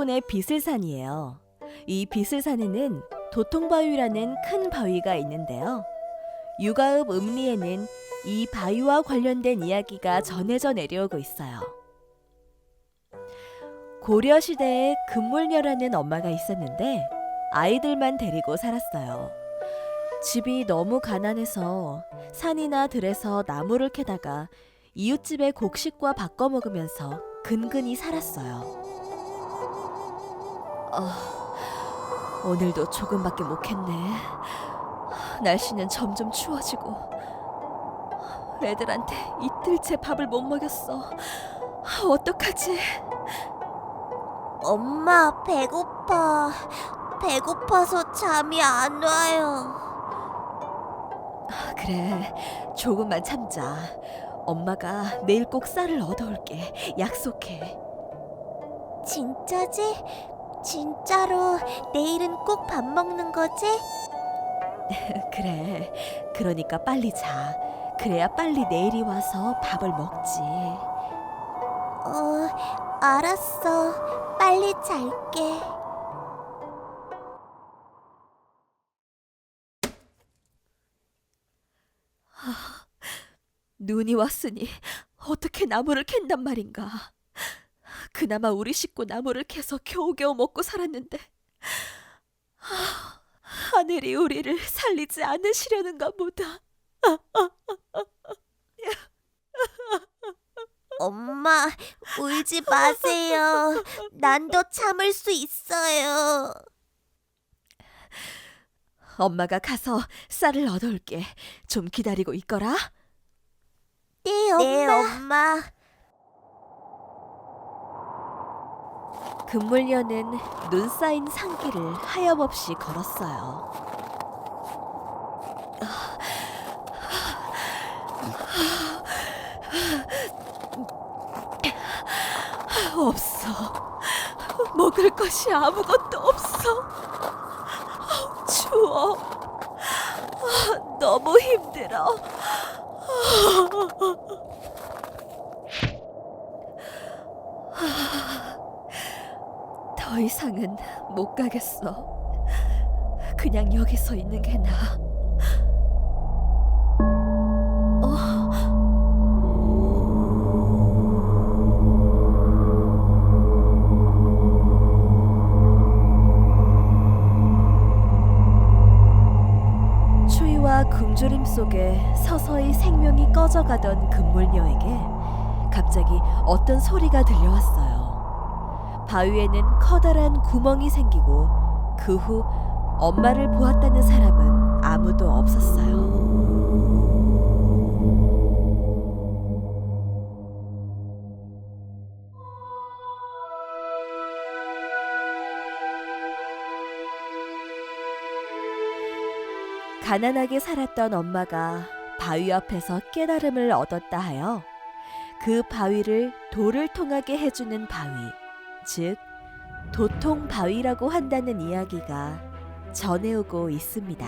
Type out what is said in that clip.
한군의 비슬산이에요. 이 비슬산에는 도통바위라는 큰 바위가 있는데요. 유가읍 음리에는 이 바위와 관련된 이야기가 전해져 내려오고 있어요. 고려 시대에 금물녀라는 엄마가 있었는데 아이들만 데리고 살았어요. 집이 너무 가난해서 산이나 들에서 나무를 캐다가 이웃집의 곡식과 바꿔 먹으면서 근근히 살았어요. 아, 오늘도 조금밖에 못 캤네. 날씨는 점점 추워지고 애들한테 이틀째 밥을 못 먹였어. 어떡하지? 엄마 배고파. 배고파서 잠이 안 와요. 그래, 조금만 참자. 엄마가 내일 꼭 쌀을 얻어올게. 약속해. 진짜지? 진짜로 내일은 꼭 밥 먹는 거지? 그래. 그러니까 빨리 자. 그래야 빨리 내일이 와서 밥을 먹지. 어, 알았어. 빨리 잘게. 눈이 왔으니 어떻게 나무를 캔단 말인가. 그나마 우리 식구 나무를 캐서 겨우겨우 먹고 살았는데 하, 하늘이 우리를 살리지 않으시려는가 보다. 엄마, 울지 마세요. 난 더 참을 수 있어요. 엄마가 가서 쌀을 얻어올게. 좀 기다리고 있거라. 네, 엄마. 네, 엄마. 금물녀는 눈 쌓인 산길을 하염없이 걸었어요. 없어. 먹을 것이 아무것도 없어. 추워. 아, 너무 힘들어. 더 이상은 못 가겠어. 그냥 여기 서 있는 게 나아. 어? 추위와 굶주림 속에 서서히 생명이 꺼져가던 금물녀에게 갑자기 어떤 소리가 들려왔어요. 바위에는 커다란 구멍이 생기고 그 후 엄마를 보았다는 사람은 아무도 없었어요. 가난하게 살았던 엄마가 바위 앞에서 깨달음을 얻었다 하여 그 바위를 돌을 통하게 해주는 바위, 즉 도통 바위라고 한다는 이야기가 전해오고 있습니다.